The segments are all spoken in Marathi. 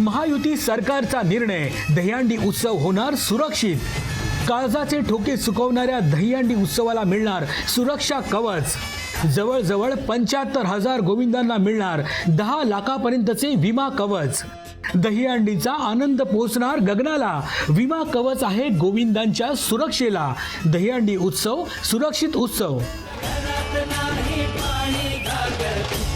महायुती सरकारचा निर्णय दहीहंडी उत्सव होणार सुरक्षित. काळजाचे ठोके सुकवणाऱ्या दहीहंडी उत्सवाला मिळणार सुरक्षा कवच. जवळजवळ पंच्याहत्तर हजार गोविंदांना मिळणार दहा लाखापर्यंतचे विमा कवच. दहीहंडीचा आनंद पोहोचणार गगनाला. विमा कवच आहे गोविंदांच्या सुरक्षेला. दहीहंडी उत्सव सुरक्षित उत्सव.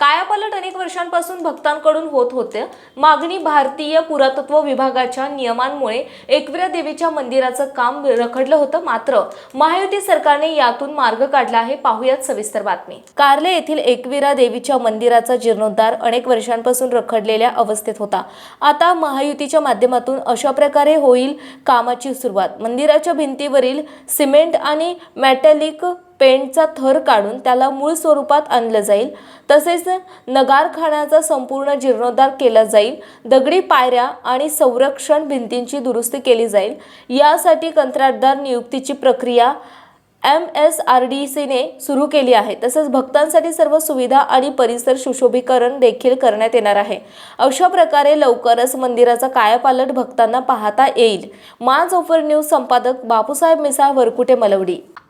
कायापालट अनेक वर्षांपासून भक्तांकडून होत होते. मागणी भारतीय पुरातत्व विभागाच्या नियमांमुळे एकविरा देवीच्या मंदिराचं काम रखडलं होतं. मात्र महायुती सरकारने यातून मार्ग काढला आहे. पाहुयात सविस्तर बातमी. कार्ले येथील एकविरा देवीच्या मंदिराचा जीर्णोद्धार अनेक वर्षांपासून रखडलेल्या अवस्थेत होता. आता महायुतीच्या माध्यमातून अशा प्रकारे होईल कामाची सुरुवात. मंदिराच्या भिंतीवरील सिमेंट आणि मॅटॅलिक पेंटचा थर काढून त्याला मूळ स्वरूपात आणलं जाईल. तसेच नगारखान्याचा संपूर्ण जीर्णोद्धार केला जाईल. दगडी पायऱ्या आणि संरक्षण भिंतींची दुरुस्ती केली जाईल. यासाठी कंत्राटदार नियुक्तीची प्रक्रिया एम एस आर डी सीने सुरू केली आहे. तसेच भक्तांसाठी सर्व सुविधा आणि परिसर सुशोभीकरण देखील करण्यात येणार आहे. अशा प्रकारे लवकरच मंदिराचा कायापालट भक्तांना पाहता येईल. माज जोफर न्यूज संपादक बापूसाहेब मिसाळ वरकुटे मलवडी.